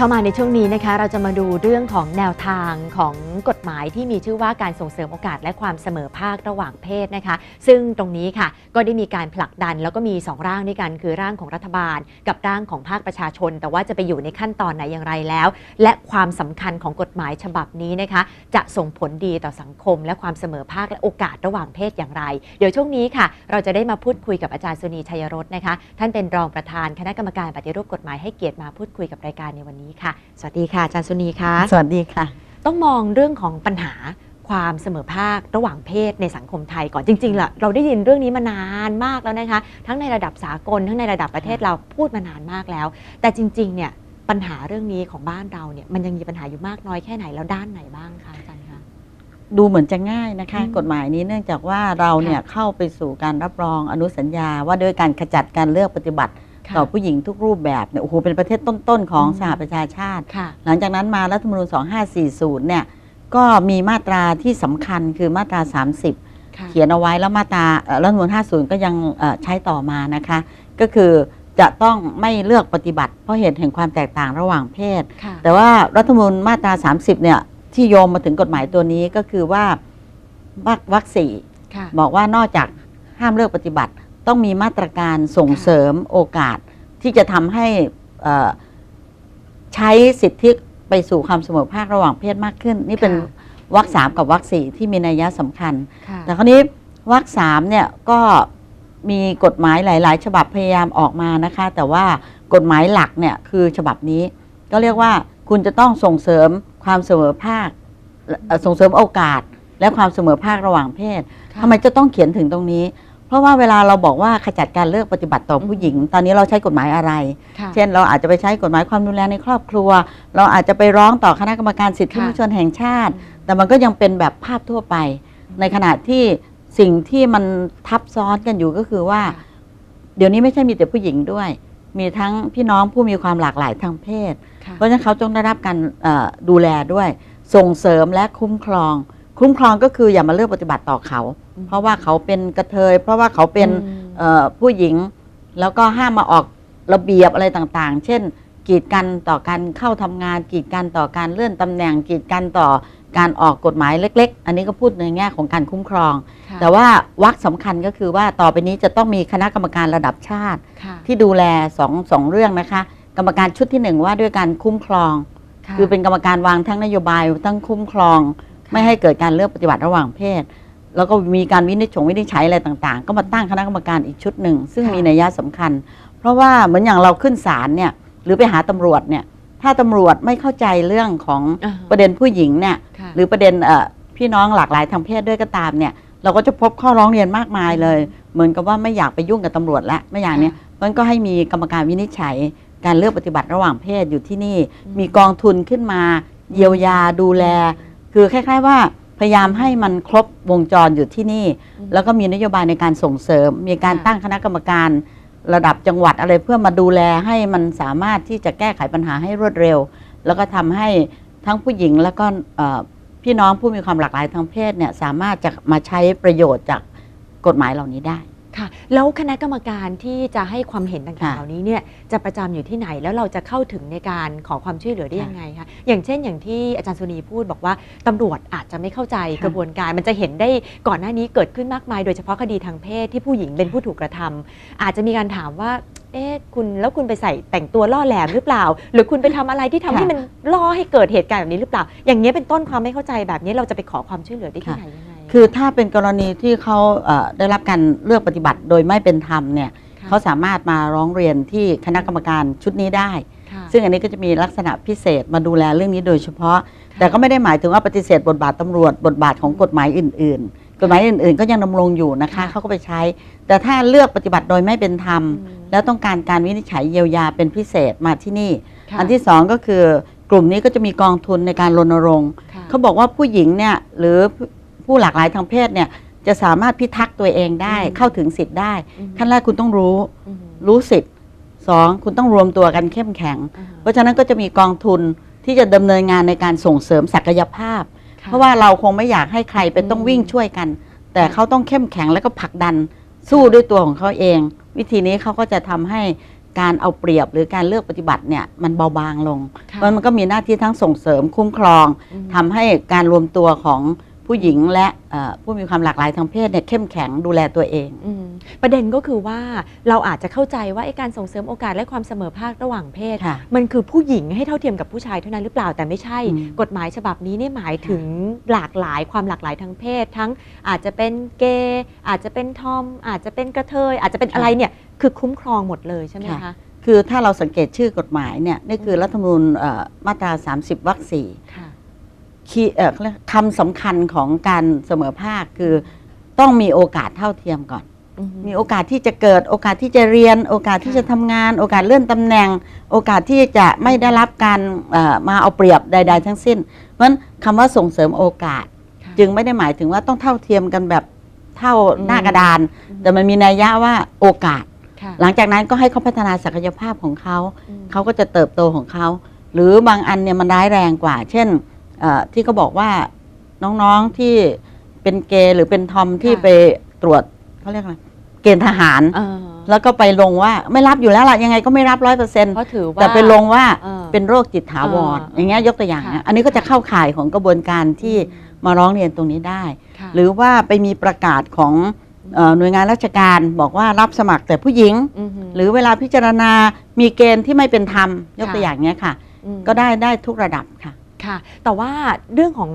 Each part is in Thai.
เข้ามาในช่วงนี้นะคะ เราจะมาดูเรื่องของแนวทางของ กฎหมายที่มีชื่อว่าการส่งเสริมโอกาสและความเสมอภาคระหว่างเพศนะคะ ซึ่งตรงนี้ค่ะก็ได้มีการผลักดันแล้วก็มี 2 ร่างด้วยกันคือร่างของรัฐบาล กับร่างของภาคประชาชน แต่ว่าจะไปอยู่ในขั้นตอนไหนอย่างไรแล้ว และความสำคัญของกฎหมายฉบับนี้นะคะ จะส่งผลดีต่อสังคม และความเสมอภาคและโอกาสระหว่างเพศอย่างไร เดี๋ยวช่วงนี้ค่ะ เราจะได้มาพูดคุยกับอาจารย์สุนีชัยรสนะคะ ท่านเป็นรองประธานคณะกรรมการปฏิรูปกฎหมายให้เกียรติมาพูดคุยกับรายการในวันนี้ค่ะ สวัสดีค่ะอาจารย์สุนีค่ะ สวัสดีค่ะ ต้องมองเรื่องของปัญหาความเสมอภาคระหว่างเพศในสังคมไทยก่อนจริงๆล่ะเราได้ยินเรื่องนี้มานานมากแล้วนะคะ ทั้งในระดับสากล ทั้งในระดับประเทศเราพูดมานานมากแล้ว แต่จริงๆ เนี่ยปัญหาเรื่องนี้ของบ้านเราเนี่ยมันยังมีปัญหาอยู่มากน้อยแค่ไหนแล้วด้านไหนบ้างคะอาจารย์คะดูเหมือนจะง่ายนะคะอืมกฎหมายนี้เนื่องจากว่าเราเนี่ยค่ะเข้าไปสู่การรับรองอนุสัญญาว่าด้วยการขจัดการเลือกปฏิบัติค่ะ ต่อผู้หญิงทุกรูปแบบเนี่ยโอ้โหเป็นประเทศต้น ๆ ของอืมสหประชาชาติค่ะหลังจากนั้นมารัฐธรรมนูญ 2540 เนี่ยก็มีมาตราที่สำคัญคือมาตรา 30ค่ะเขียนเอาไว้แล้วมาตราเอ่อรัฐธรรมนูญ 50 ก็ยังเอ่อใช้ต่อมานะคะ ก็คือจะต้องไม่เลือกปฏิบัติ เพราะเหตุแห่งความแตกต่างระหว่างเพศค่ะแต่ว่ารัฐธรรมนูญมาตรา 30 เนี่ยที่โยมมาถึงกฎหมายตัวนี้ก็คือว่าวรรควรรคสี่ค่ะบอกว่านอกจากห้ามเลือกปฏิบัติ ต้องมีมาตรการส่งเสริมโอกาสที่จะทำให้เอ่อใช้สิทธิไปสู่ความเสมอภาคระหว่างเพศมากขึ้น นี่เป็นค่ะวรรคสามกับวรรคสี่ที่มีนัยยะสำคัญค่ะแต่คราวนี้วรรคสามเนี่ยก็มีกฎหมายหลาย ๆ ฉบับพยายามออกมานะคะ แต่ว่ากฎหมายหลักเนี่ยคือฉบับนี้ ก็เรียกว่าคุณจะต้องส่งเสริมความเสมอภาคเอ่อส่งเสริมโอกาสและความเสมอภาคระหว่างเพศค่ะทำไมจะต้องเขียนถึงตรงนี้ เพราะว่าเวลาเราบอกว่าขจัดการเลิกปฏิบัติต่อผู้หญิง ตอนนี้เราใช้กฎหมายอะไรค่ะเช่นเราอาจจะไปใช้กฎหมายความรุนแรงในครอบครัว เราอาจจะไปร้องต่อคณะกรรมการสิทธิค่ะมนุษยชนแห่งชาติ แต่มันก็ยังเป็นแบบภาพทั่วไป ในขณะที่สิ่งที่มันทับซ้อนกันอยู่ก็คือว่าค่ะเดี๋ยวนี้ไม่ใช่มีแต่ผู้หญิงด้วย มีทั้งพี่น้องผู้มีความหลากหลายทางเพศค่ะเพราะฉะนั้นเขาต้องได้รับการเอ่อดูแลด้วย ส่งเสริมและคุ้มครอง คุ้มครองก็คืออย่ามาเลือกปฏิบัติต่อเขาอืมเพราะว่าเขาเป็นกระเทย เพราะว่าเขาเป็นอืมเอ่อผู้หญิง แล้วก็ห้ามมาออกระเบียบอะไรต่างๆ เช่น กีดกันต่อการเข้าทำงาน กีดกันต่อการเลื่อนตำแหน่ง กีดกันต่อการออกกฎหมายเล็ก ๆ อันนี้ก็พูดในแง่ของการคุ้มครองค่ะแต่ว่าวักสำคัญก็คือว่าต่อไปนี้จะต้องมีคณะกรรมการระดับชาติค่ะที่ดูแลสองสองเรื่องนะคะ กรรมการชุดที่หนึ่งว่าด้วยการคุ้มครองะคือเป็นกรรมการวางทั้งนโยบายทั้งคุ้มครองค่ะ ไม่ให้เกิดการเลือกปฏิบัติระหว่างเพศ แล้วก็มีการวินิจฉัยวินิจฉัยอะไรต่างๆ ก็มาตั้งคณะกรรมการอีกชุดหนึ่ง ซึ่งค่ะมีนัยยะสำคัญ เพราะว่าเหมือนอย่างเราขึ้นศาลเนี่ยหรือไปหาตำรวจเนี่ยถ้าตำรวจไม่เข้าใจเรื่องของอ่าประเด็นผู้หญิงเนี่ยค่ะหรือประเด็นเอ่อพี่น้องหลากหลายทางเพศด้วยก็ตามเนี่ยเราก็จะพบข้อร้องเรียนมากมายเลย เหมือนกับว่าไม่อยากไปยุ่งกับตำรวจและไม่อย่างเนี้ยมันก็ให้มีกรรมการวินิจฉัยการเลือกปฏิบัติระหว่างเพศอยู่ที่นี่อืมมีกองทุนขึ้นมา เยียวยาดูแล คือคล้าย ๆ ว่าพยายามให้มันครบวงจรอยู่ที่นี่อืมแล้วก็มีนโยบายในการส่งเสริม มีการค่ะตั้งคณะกรรมการ ระดับจังหวัดอะไรเพื่อมาดูแลให้มันสามารถที่จะแก้ไขปัญหาให้รวดเร็ว แล้วก็ทำให้ทั้งผู้หญิงแล้วก็เอ่อพี่น้องผู้มีความหลากหลายทางเพศเนี่ยสามารถจะมาใช้ประโยชน์จากกฎหมายเหล่านี้ได้ ค่ะ แล้วคณะกรรมการที่จะให้ความเห็นต่างๆค่ะ เหล่านี้เนี่ยจะประจำอยู่ที่ไหนแล้วเราจะเข้าถึงในการขอความช่วยเหลือได้ค่ะยังไงคะอย่างเช่นอย่างที่อาจารย์สุนีพูดบอกว่าตำรวจอาจจะไม่เข้าใจค่ะกระบวนการ มันจะเห็นได้ก่อนหน้านี้เกิดขึ้นมากมาย โดยเฉพาะคดีทางเพศที่ผู้หญิงเป็นผู้ถูกกระทำอาจจะมีการถามว่า เอ๊ะคุณแล้วคุณไปใส่แต่งตัวล่อแหลมหรือเปล่า หรือคุณไปทำอะไรที่ทำให้ค่ะมันล่อให้เกิดเหตุการณ์แบบนี้หรือเปล่า อย่างนี้ยเป็นต้นความไม่เข้าใจแบบนี้เราจะไปขอความช่วยเหลือได้ที่ค่ะ ไหนยังไง คือถ้าเป็นกรณีที่เขาเอ่อได้รับการเลือกปฏิบัติโดยไม่เป็นธรรมเนี่ยค่ะ เขาสามารถมาร้องเรียนที่คณะกรรมการชุดนี้ได้ ค่ะ ซึ่งอันนี้ก็จะมีลักษณะพิเศษมาดูแลเรื่องนี้โดยเฉพาะค่ะแต่ก็ไม่ได้หมายถึงว่าปฏิเสธบทบาทตำรวจ บทบาทของกฎหมายอื่น ๆ กฎหมายอื่น ๆ ก็ยังดำรงอยู่นะคะค่ะ เขาก็ไปใช้ แต่ถ้าเลือกปฏิบัติโดยไม่เป็นธรรมอืมแล้วต้องการการวินิจฉัยเยียวยาเป็นพิเศษมาที่นี่ ค่ะอันที่สองก็คือกลุ่มนี้ก็จะมีกองทุนในการรณรงค์ ค่ะ เขาบอกว่าผู้หญิงเนี่ยหรือ ผู้ผู้หลากหลายทางเพศเนี่ยจะสามารถพิทักษ์ตัวเองได้อืมเข้าถึงสิทธิ์ได้อืมขั้นแรกคุณต้องรู้อืมรู้สิทธิ์สองคุณต้องรวมตัวกันเข้มแข็งอ่าเพราะฉะนั้นก็จะมีกองทุนที่จะดำเนินงานในการส่งเสริมศักยภาพค่เพราะว่าเราคงไม่อยากให้ใครเป็นต้องอืมวิ่งช่วยกัน แต่ค่ะเขาต้องเข้มแข็งแล้วก็ผลักดันสู้ด้วยตัวของเขาเอง วิธีนี้เขาก็จะทำให้การเอาเปรียบหรือการเลือกปฏิบัติเนี่ยมันเบาบางลงค่ะเพราะมันก็มีหน้าที่ทั้งส่งเสริมคุ้มครองอืมทำให้การรวมตัวของ ผู้หญิงและเอ่อผู้มีความหลากหลายทางเพศเนี่ยเข้มแข็งดูแลตัวเองอืมประเด็นก็คือว่าเราอาจจะเข้าใจว่าไอ้การส่งเสริมโอกาสและความเสมอภาคระหว่างเพศค่ะมันคือผู้หญิงให้เท่าเทียมกับผู้ชายเท่านั้นหรือเปล่าแต่ไม่ใช่อืมกฎหมายฉบับนี้เนี่ยหมายถึงหลากหลายความหลากหลายทางเพศ ทั้งอาจจะเป็นเกย์อาจจะเป็นทอม อาจจะเป็นกระเทย อาจจะเป็นอะไรเนี่ยคือคุ้มครองหมดเลยใช่ไหมคะคือถ้าเราสังเกตชื่อกฎหมายเนี่ยนี่คือรัฐธรรมนูญเอ่อมาตรา 30วรรคสี่ ค่ะคีย์เอ่อเขาเรียกคำสำคัญของการเสมอภาคคือต้องมีโอกาสเท่าเทียมก่อนอืมีโอกาสที่จะเกิด โอกาสที่จะเรียน โอกาสที่จะทำงาน โอกาสเลื่อนตำแหน่ง โอกาสที่จะไม่ได้รับการเอ่อมาเอาเปรียบใด ๆ ทั้งสิ้น เพราะฉะนั้นคำว่าส่งเสริมโอกาสค่ะจึงไม่ได้หมายถึงว่าต้องเท่าเทียมกันแบบเท่าอืมหน้ากระดานอืมแต่มันมีนัยยะว่าโอกาสค่ะหลังจากนั้นก็ให้เขาพัฒนาศักยภาพของเขาอืมเขาก็จะเติบโตของเขา หรือบางอันเนี่ยมันร้ายแรงกว่า เช่นเอ่อ ที่เขาบอกว่าน้องๆที่เป็นเกย์หรือเป็นทอมที่ไปตรวจเขาเรียกอะไรเกณฑ์ทหารเออแล้วก็ไปลงว่าไม่รับอยู่แล้วล่ะยังไงก็ไม่รับร้อยเปอร์เซ็นต์เพราะถือว่าแต่ไปลงว่าเออเป็นโรคจิตถาวรเอออย่างเงี้ยยกตัวอย่างค่ะนะอันนี้ก็จะเข้าข่ายของกระบวนการที่มาร้องเรียนตรงนี้ได้ค่ะหรือว่าไปมีประกาศของเอ่อหน่วยงานราชการบอกว่ารับสมัครแต่ผู้หญิงมหรือเวลาพิจารณามีเกณฑ์ที่ไม่เป็นธรรมยกตัวอย่างเนี้ยค่ะมก็ได้ได้ทุกระดับค่ะ ค่ะ แต่ว่าเรื่องของ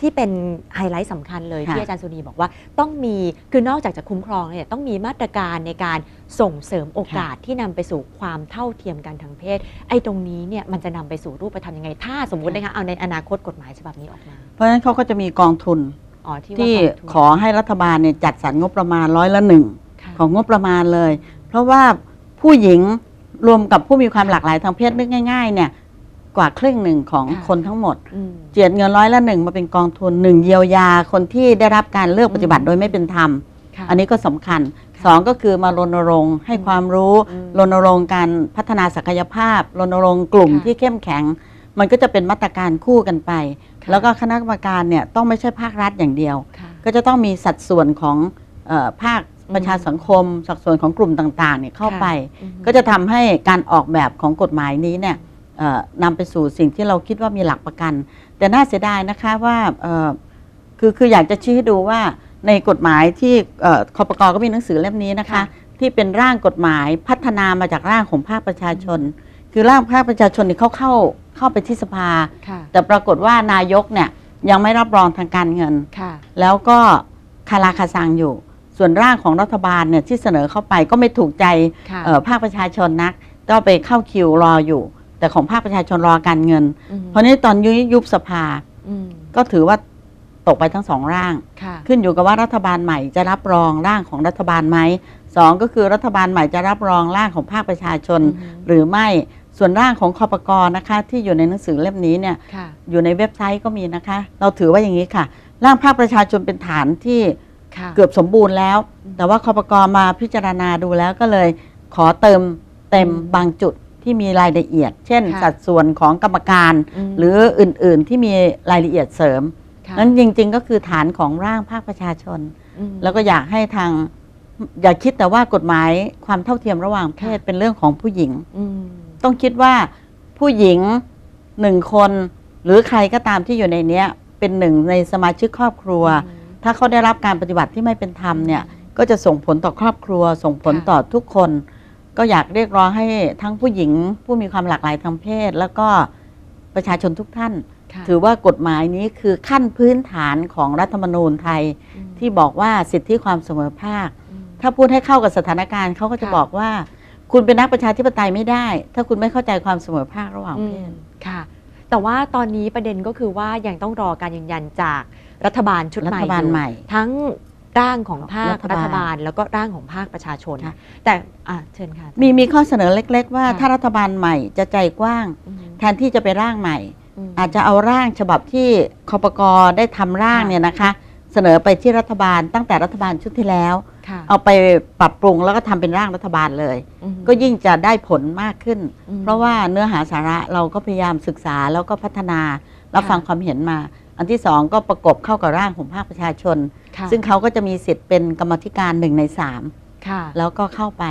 ที่เป็นไฮไลท์สำคัญเลยค่ะ ที่อาจารย์สุนีบอกว่าต้องมีคือนอกจากจะคุ้มครองเนี่ยต้องมีมาตรการในการส่งเสริมโอกาสที่นำไปสู่ความเท่าเทียมกันทางเพศ ไอ้ตรงนี้เนี่ยมันจะนำไปสู่รูปธรรมยังไง ถ้าสมมุตินะคะเอาในอนาคตกฎหมายฉบับนี้ออกมาเพราะฉะนั้นเขาก็จะมีกองทุนอ๋อที่ว่าที่กองทุนขอให้รัฐบาลเนี่ยจัดสรรงบประมาณร้อยละหนึ่ง ค่ะ ของงบประมาณเลย เพราะว่าผู้หญิงรวมกับผู้มีความหลากหลายทางเพศนึกง่าย ๆ เนี่ย กว่าครึ่งหนึ่งของค่ะ คนทั้งหมด อืม เจียดเงินร้อยละหนึ่งมาเป็นกองทุนหนึ่งเยียวยาคนที่ได้รับการเลือกปฏิบัติอืมโดยไม่เป็นธรรม ค่ะ อันนี้ก็สำคัญค่ะสองก็คือมารณรงค์ให้ความรู้อืมรณรงค์การพัฒนาศักยภาพรณรงค์กลุ่มค่ะที่เข้มแข็ง มันก็จะเป็นมาตรการคู่กันไป ค่ะ แล้วก็คณะกรรมการเนี่ยต้องไม่ใช่ภาครัฐอย่างเดียว ค่ะ ก็จะต้องมีสัดส่วนของเออภาคประชาสังคม สัดส่วนของกลุ่มต่างๆเนี่ยเข้าไป อืมก็จะทำให้การออกแบบของกฎหมายนี้เนี่ยเอ่อ นำไปสู่สิ่งที่เราคิดว่ามีหลักประกัน แต่น่าเสียดายนะคะว่าเอ่อคือคืออยากจะชี้ให้ดูว่าในกฎหมายที่เอ่อคอปกก็มีหนังสือเล่มนี้นะคะค่ะที่เป็นร่างกฎหมายพัฒนามาจากร่างของภาคประชาชน คือร่างภาคประชาชนเนี่ยเขาเข้าเข้าไปที่สภาค่ะแต่ปรากฏว่านายกเนี่ยยังไม่รับรองทางการเงินค่ะแล้วก็คาราคาซังอยู่ ส่วนร่างของรัฐบาลเนี่ยที่เสนอเข้าไปก็ไม่ถูกใจค่ะเอ่อภาคประชาชนนัก ก็ไปเข้าคิวรออยู่ แต่ของภาคประชาชนรอการเงินมเพราะนี้ตอนยุยุบสภาอืมก็ถือว่าตกไปทั้งสองร่างค่ะขึ้นอยู่กับว่ารัฐบาลใหม่จะรับรองร่างของรัฐบาลไหมสองก็คือรัฐบาลใหม่จะรับรองร่างของภาคประชาชนอือฮึหรือไม่ส่วนร่างของคอปกรนะคะ ที่อยู่ในหนังสือเล่มนี้เนี่ยค่ะอยู่ในเว็บไซต์ก็มีนะคะ เราถือว่าอย่างนี้ค่ะ ร่างภาคประชาชนเป็นฐานที่ค่ะเกือบสมบูรณ์แล้ว แต่ว่าคอปกรมาพิจารณาดูแล้วก็เลยขอเติมเต็มอืมบางจุด ที่มีรายละเอียด เช่นค่ะสัดส่วนของกรรมการมหรืออื่นๆที่มีรายละเอียดเสริมค่ะนั้นจริง ๆ ก็คือฐานของร่างภาคประชาชนอืมแล้วก็อยากให้ทาง อย่าคิดแต่ว่ากฎหมายความเท่าเทียมระหว่างเพศค่ะเป็นเรื่องของผู้หญิงอืมต้องคิดว่าผู้หญิงหนึ่งคน หรือใครก็ตามที่อยู่ในเนี้ย เป็นหนึ่งในสมาชิกครอบครัวอืมถ้าเขาได้รับการปฏิบัติที่ไม่เป็นธรรมเนี่ย ก็จะส่งผลต่อครอบครัว ส่งผลค่ะต่อทุกคน ก็อยากเรียกร้องให้ทั้งผู้หญิงผู้มีความหลากหลายทางเพศ แล้วก็ประชาชนทุกท่านค่ะถือว่ากฎหมายนี้คือขั้นพื้นฐานของรัฐธรรมนูญไทยอืมที่บอกว่าสิทธิความเสมอภาคอืมถ้าพูดให้เข้ากับสถานการณ์เขาก็จะค่ะบอกว่า คุณเป็นนักประชาธิปไตยไม่ได้ ถ้าคุณไม่เข้าใจความเสมอภาคระหว่างอืเพมศค่ะแต่ว่าตอนนี้ประเด็นก็คือว่ายังต้องรอการยืนยันจากรัฐบาลชุดใหม่รัฐบาลอยู่ใหม่ทั้ง ร่างของภาครัฐบาลรัฐบาล แล้วก็ร่างของภาคประชาชนค่ะแต่อะเชิญค่ะ มีมีข้อเสนอเล็ก ๆ ว่าค่ะถ้ารัฐบาลใหม่จะใจกว้างอืมแทนที่จะไปร่างใหม่มอาจจะเอาร่างฉบับที่คอปกรได้ทำร่างค่ะเนี่ยนะคะ เสนอไปที่รัฐบาลตั้งแต่รัฐบาลชุดที่แล้วค่ะเอาไปปรับปรุงแล้วก็ทำเป็นร่างรัฐบาลเลยอืมก็ยิ่งจะได้ผลมากขึ้นอืมเพราะว่าเนื้อหาสาระเราก็พยายามศึกษาแล้วก็พัฒนารับค่ะฟังความเห็นมา อันที่สองก็ประกบเข้ากับร่างของภาคประชาชนค่ะ ซึ่งเขาก็จะมีสิทธิ์เป็นกรรมธิการหนึ่งในสามค่ะแล้วก็เข้าไป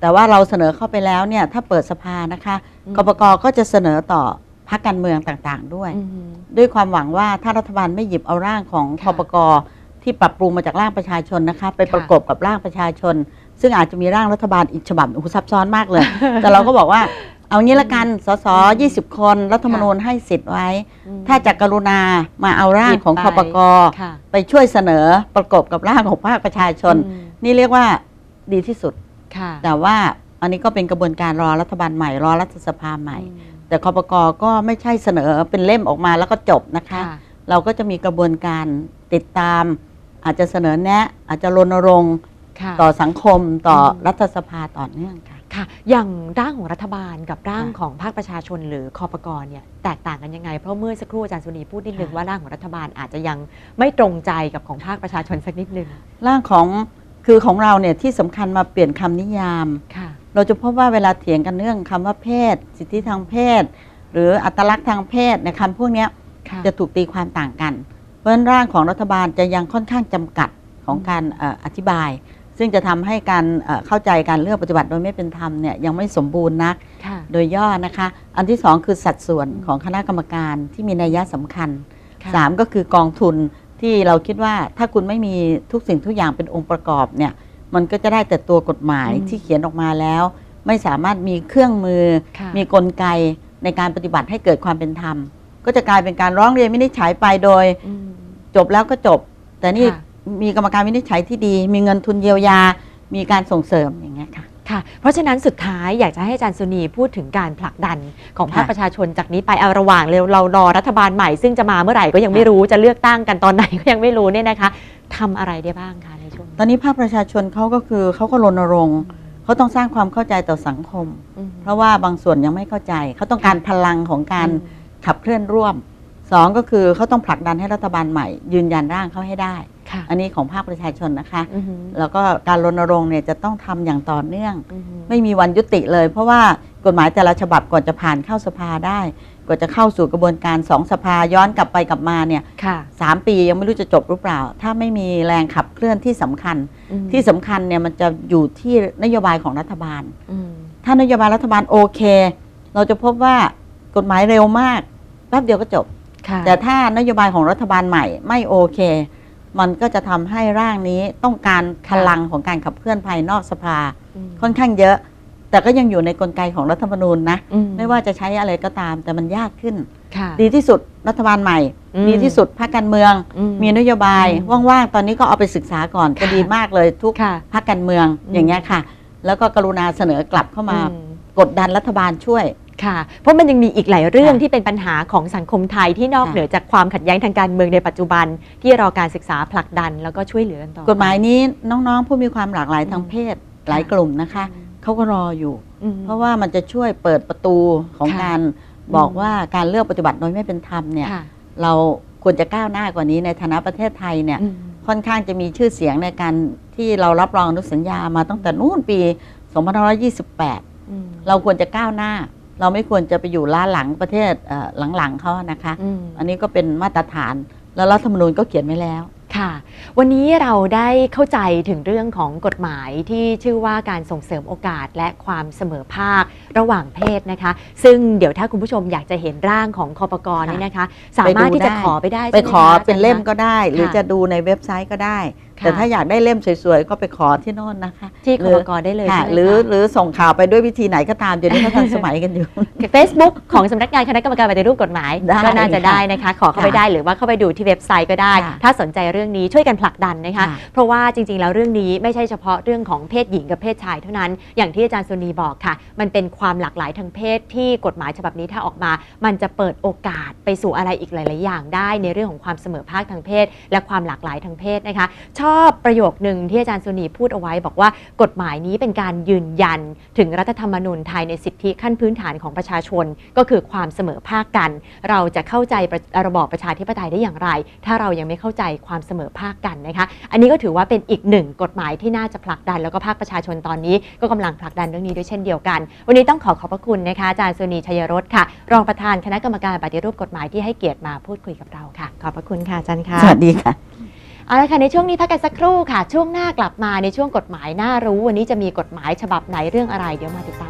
แต่ว่าเราเสนอเข้าไปแล้วเนี่ยถ้าเปิดสภานะคะอืมกปกก็จะเสนอต่อพรรคการเมืองต่างๆ ด้วยอืมด้วยความหวังว่าถ้ารัฐบาลไม่หยิบเอาร่างของคค่ะปกที่ปรับปรุงมาจากร่างประชาชนนะคะ ไปค่ะประกบกับร่างประชาชน ซึ่งอาจจะมีร่างรัฐบาลอีกฉบับโอ้โหซับซ้อนมากเลย แต่เราก็บอกว่า เอางี้ละกัน สส20คน รัฐธรรมนูญให้สิทธิ์ไว้อืมถ้าจากกรุณามาเอาร่างของหยิคบไปปกค่ะไปช่วยเสนอประกบกับร่างของภาคประชาชนอืมนี่เรียกว่าดีที่สุดค่ะแต่ว่าอันนี้ก็เป็นกระบวนการรอรัฐบาลใหม่รอรัฐสภาใหม่อืมแต่คอปกก็ไม่ใช่เสนอเป็นเล่มออกมาแล้วก็จบนะคะค่ะเราก็จะมีกระบวนการติดตาม อาจจะเสนอแนะ อาจจะรณรงค์ค่ะต่อสังคมต่ออมรัฐสภาต่อเนื่องค่ะ ค่ะ อย่างร่างของรัฐบาลกับร่างค่ะของภาคประชาชนหรือคอปกรเนี่ยแตกต่างกันยังไง เพราะเมื่อสักครู่อาจารย์สุนีพูดนิดนึงค่ะ ว่าร่างของรัฐบาลอาจจะยังไม่ตรงใจกับของภาคประชาชนสักนิดนึงร่างของคือของเราเนี่ยที่สำคัญมาเปลี่ยนคำนิยาม ค่ะ เราจะพบว่าเวลาเถียงกันเรื่องคำว่าเพศ สิทธิทางเพศ หรืออัตลักษณ์ทางเพศในคำพวกเนี้ยค่ะจะถูกตีความต่างกัน เพราะฉะนั้นร่างของรัฐบาลจะยังค่อนข้างจำกัดของการเอ่ออธิบาย ซึ่งจะทำให้การเอ่อเข้าใจการเลือกปฏิบัติโดยไม่เป็นธรรมเนี่ยยังไม่สมบูรณ์นักค่ะโดยย่อนะคะ อันที่สองคือสัดส่วนของคณะกรรมการที่มีนัยยะสำคัญค่ะสามก็คือกองทุนที่เราคิดว่าถ้าคุณไม่มีทุกสิ่งทุกอย่างเป็นองค์ประกอบเนี่ยมันก็จะได้แต่ตัวกฎหมายอืมที่เขียนออกมาแล้ว ไม่สามารถมีเครื่องมือค่ะมีกลไกในการปฏิบัติให้เกิดความเป็นธรรม ก็จะกลายเป็นการร้องเรียนวินิจฉัยไปโดยอืมจบแล้วก็จบ แต่นี่ค่ะ มีกรรมการวินิจฉัยที่ดี มีเงินทุนเยียวยา มีการส่งเสริมอย่างเงี้ยค่ะ ค่ะ เพราะฉะนั้นสุดท้ายอยากจะให้อาจารย์สุนีพูดถึงการผลักดันของภาคค่ะ ประชาชนจากนี้ไปเอาระหว่างเร็วเรารอรัฐบาลใหม่ ซึ่งจะมาเมื่อไหร่ก็ยังไม่รู้จะเลือกตั้งกันตอนไหนก็ยังไม่รู้เนี่ยนะคะทำอะไรได้บ้างคะในช่วงตอนนี้ภาคประชาชนเขาก็คือเขาก็รณรงค์เขาต้องสร้างความเข้าใจต่อสังคม อืม เพราะว่าบางส่วนยังไม่เข้าใจ เขาต้องการพลังของการอืม ขับเคลื่อนร่วม สองก็คือเขาต้องผลักดันให้รัฐบาลใหม่ ยืนยันร่างเขาให้ได้ค่ะอันนี้ของภาคประชาชนนะคะอือหือแล้วก็การรณรงค์เนี่ยจะต้องทำอย่างต่อเนื่องอือหือไม่มีวันยุติเลย เพราะว่ากฎหมายแต่ละฉบับก่อนจะผ่านเข้าสภาได้กว่าจะเข้าสู่กระบวนการสองสภาย้อนกลับไปกลับมาเนี่ยค่ะสามปียังไม่รู้จะจบหรือเปล่า ถ้าไม่มีแรงขับเคลื่อนที่สำคัญอืมที่สำคัญเนี่ยมันจะอยู่ที่นโยบายของรัฐบาลอืมถ้านโยบายรัฐบาลโอเค เราจะพบว่ากฎหมายเร็วมากแป๊บเดียวก็จบค่ะ แต่ถ้านโยบายของรัฐบาลใหม่ไม่โอเค มันก็จะทำให้ร่างนี้ต้องการพลังของการขับเคลื่อนภายนอกสภาอืมค่อนข้างเยอะ แต่ก็ยังอยู่ในกลไกของรัฐธรรมนูญนะอืไม่ว่าจะใช้อะไรก็ตาม แต่มันยากขึ้นค่ะดีที่สุดรัฐบาลใหม่อืมดีที่สุดภาคการเมืองอืมีนโยบายอืมว่างๆ ตอนนี้ก็เอาไปศึกษาก่อนก็ค่ะดีมากเลยทุกค่ะภาคการเมืองอืมอย่างเงี้ยค่ะ แล้วก็กรุณาเสนอกลับเข้ามาอืมกดดันรัฐบาลช่วย ค่ะ เพราะมันยังมีอีกหลายเรื่องค่ะที่เป็นปัญหาของสังคมไทยที่นอกค่ะเหนือจากความขัดแย้งทางการเมืองในปัจจุบัน ที่รอการศึกษาผลักดันแล้วก็ช่วยเหลือกันต่อไปกฎหมายนี้น้องๆ ผู้มีความหลากหลายทางเพศหลายกลุ่มนะคะอืมเขาก็รออยู่อืมเพราะว่ามันจะช่วยเปิดประตูของค่ะการบอกว่าการเลือกปฏิบัติโดยไม่เป็นธรรมเนี่ยค่ะเราควรจะก้าวหน้ากว่านี้ในฐานะประเทศไทยเนี่ยอืมค่อนข้างจะมีชื่อเสียงในการที่เรารับรองอนุสัญญามาตั้งแต่นู่นปี 2528อืมเราควรจะก้าวหน้า เราไม่ควรจะไปอยู่ล้าหลังประเทศเอ่อหลังๆเขานะคะอืมอันนี้ก็เป็นมาตรฐานแล้วรัฐธรรมนูญก็เขียนไว้แล้วค่ะ วันนี้เราได้เข้าใจถึงเรื่องของกฎหมายที่ชื่อว่าการส่งเสริมโอกาสและความเสมอภาคระหว่างเพศนะคะ ซึ่งเดี๋ยวถ้าคุณผู้ชมอยากจะเห็นร่างของคอปกรนี่นะคะ สามารถที่จะขอไปได้ไปใช่หมขอคะเป็นเล่มอาจารย์คะก็ได้ หรือค่ะจะดูในเว็บไซต์ก็ได้ค่ะ แต่ถ้าอยากได้เล่มสวยๆ ก็ไปขอที่โน่นนะคะ ที่หครือปกรได้เลยค่ะใช่ไหมหรือคะหรือส่งข่าวไปด้วยวิธีไหนก็ตามเดี๋ยวนี้เขาทันสมัยกันอยู่เฟซบุ๊กของสำนักงานคณะกรรมการปฏิรูปกฎหมายได้ก็น่าจะได้นะคะ ขอเข้าไปค่ะได้หรือว่าเข้าไปดูที่เว็บไซต์ก็ได้ค่ะถ้าสนใจเรื่องนี้ช่วยกันผลักดันนะคะค่ะเพราะว่าจริงๆแล้วเรื่องนี้ไม่ใช่เฉพาะเรื่องของเพศหญิงกับเพศชายเท่านั้น อย่างที่อาจารย์สุนีบอกค่ะ มันเป็นความหลากหลายทางเพศที่กฎหมายฉบับนี้ถ้าออกมา มันจะเปิดโอกาสไปสู่อะไรอีกหลาย ๆ อย่างได้ในเรื่องของความเสมอภาคทางเพศ และความหลากหลายทางเพศนะคะชอบประโยคหนึ่งที่อาจารย์สุนีพูดเอาไว้บอกว่ากฎหมายนี้เป็นการยืนยันถึงรัฐธรรมนูญไทยในสิทธิขั้นพื้นฐานของประชาชน ก็คือความเสมอภาคกัน เราจะเข้าใจระระบอบประชาธิปไตยได้อย่างไร ถ้าเรายังไม่เข้าใจความเสมอภาคกันนะคะ อันนี้ก็ถือว่าเป็นอีกหนึ่งกฎหมายที่น่าจะผลักดัน แล้วก็ภาคประชาชนตอนนี้ก็กำลังผลักดันเรื่องนี้ด้วยเช่นเดียวกัน วันนี้ต้องขอขอบพระคุณนะคะอาจารย์สุนีชัยรสค่ะ รองประธานคณะกรรมการปฏิรูปกฎหมายที่ให้เกียรติมาพูดคุยกับเราค่ะ ขอบพระคุณค่ะอาจารย์ค่ะสวัสดีค่ะ เอาละค่ะในช่วงนี้พักกันสักครู่ค่ะ ช่วงหน้ากลับมาในช่วงกฎหมายน่ารู้ วันนี้จะมีกฎหมายฉบับไหนเรื่องอะไรเดี๋ยวมาติดตาม